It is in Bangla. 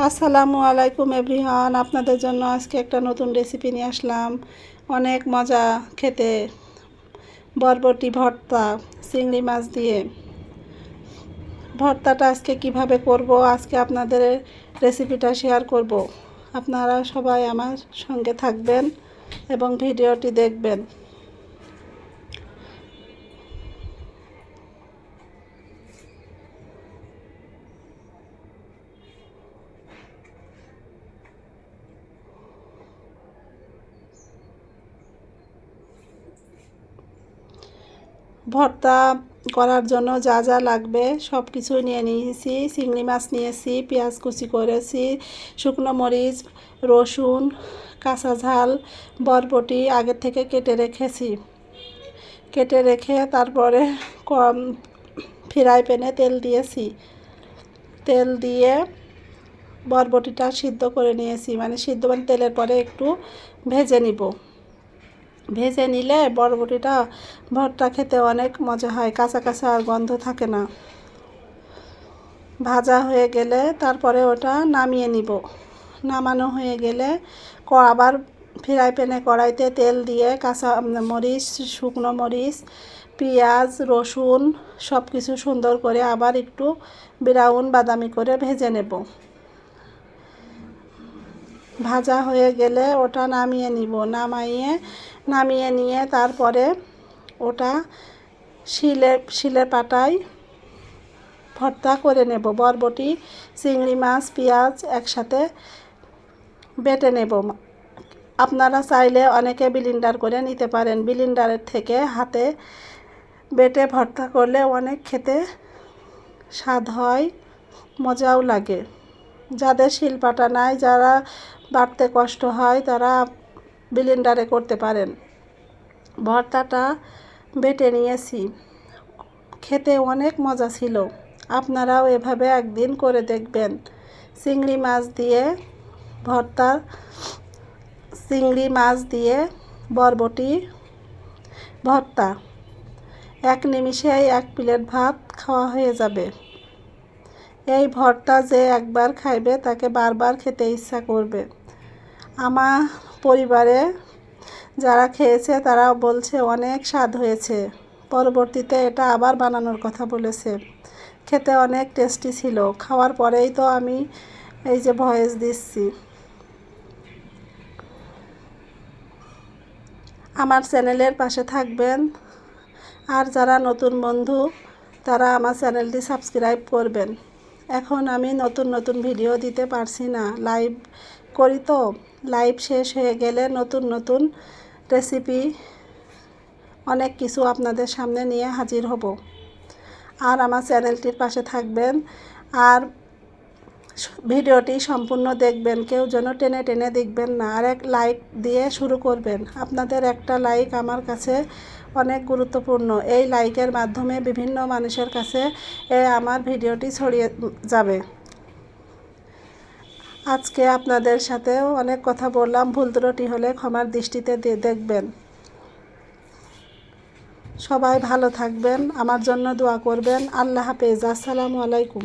আসসালামু আলাইকুম এভরিওয়ান। আপনাদের জন্য আজকে একটা নতুন রেসিপি নিয়ে আসলাম। অনেক মজা খেতে। বরবটি ভর্তা, চিংড়ি মাছ দিয়ে। ভর্তাটা আজকে কীভাবে করব, আজকে আপনাদের রেসিপিটা শেয়ার করব। আপনারা সবাই আমার সঙ্গে থাকবেন এবং ভিডিওটি দেখবেন। ভর্তা করার জন্য যা যা লাগবে সব কিছু নিয়ে নিয়েছি। চিংড়ি মাছ নিয়েছি, পেঁয়াজ কুচি করেছি, শুকনো মরিচ, রসুন, কাঁচা ঝাল, বরবটি আগের থেকে কেটে রেখেছি। কেটে রেখে তারপরে কম ফ্রাই প্যানে তেল দিয়েছি। তেল দিয়ে বরবটিটা সিদ্ধ করে নিয়েছি। মানে সিদ্ধ মানে তেলের পরে একটু ভেজে নিব। ভেজে নিলে বরবটিটা ভর্তা খেতে অনেক মজা হয়, কাঁচা কাঁচা আর গন্ধ থাকে না। ভাজা হয়ে গেলে তারপরে ওটা নামিয়ে নিব। নামানো হয়ে গেলে আবার ফ্রাই প্যানে কড়াইতে তেল দিয়ে কাঁচা মরিচ, শুকনো মরিচ, পেঁয়াজ, রসুন সব কিছু সুন্দর করে আবার একটু ব্রাউন বাদামি করে ভেজে নেব। ভাজা হয়ে গেলে ওটা নামিয়ে নিব। নামাইয়ে নামিয়ে নিয়ে তারপরে ওটা শিলে শিলে পাটায় ভর্তা করে নেব। বরবটি, চিংড়ি মাছ, পেঁয়াজ একসাথে বেটে নেব। আপনারা চাইলে অনেকে বিলিন্ডার করে নিতে পারেন। বিলিন্ডারের থেকে হাতে বেটে ভর্তা করলে অনেক খেতে স্বাদ হয়, মজাও লাগে। যাদের শিলপাটা নাই, যারা বাড়তে কষ্ট হয়, তারা ব্লেন্ডারে করতে পারেন। ভর্তাটা বেটে নিয়েছি। খেতে অনেক মজা ছিল। আপনারাও এভাবে একদিন করে দেখবেন। চিংড়ি মাছ দিয়ে ভর্তা, চিংড়ি মাছ দিয়ে বরবটি, ভর্তা। এক নিমিষেই এক প্লেট ভাত খাওয়া হয়ে যাবে। এই ভর্তা যে একবার খাইবে তাকে বারবার খেতে ইচ্ছা করবে। আমার পরিবারে যারা খেয়েছে, তারা বলছে অনেক স্বাদ হয়েছে। পরবর্তীতে এটা আবার বানানোর কথা বলেছে। খেতে অনেক টেস্টি ছিল। খাওয়ার পরেই তো আমি এই যে ভয়েস দিচ্ছি। আমার চ্যানেলের পাশে থাকবেন। আর যারা নতুন বন্ধু, তারা আমার চ্যানেলটি সাবস্ক্রাইব করবেন। এখন আমি নতুন নতুন ভিডিও দিতে পারছি না। লাইভ করি তো। লাইভ শেষ হয়ে গেলে নতুন নতুন রেসিপি অনেক কিছু আপনাদের সামনে নিয়ে হাজির হব। আর আমার চ্যানেলটির পাশে থাকবেন। আর ভিডিওটি সম্পূর্ণ দেখবেন। কেউ যেন টেনে টেনে দেখবেন না। আর এক লাইক দিয়ে শুরু করবেন। আপনাদের একটা লাইক আমার কাছে অনেক গুরুত্বপূর্ণ। এই লাইকের মাধ্যমে বিভিন্ন মানুষের কাছে আমার ভিডিওটি ছড়িয়ে যাবে। আজকে আপনাদের সাথেও অনেক কথা বললাম। ভুল ত্রুটি হলে ক্ষমার দৃষ্টিতে দেখবেন। সবাই ভালো থাকবেন। আমার জন্য দোয়া করবেন। আল্লাহ হাফেজ। আসসালামু আলাইকুম।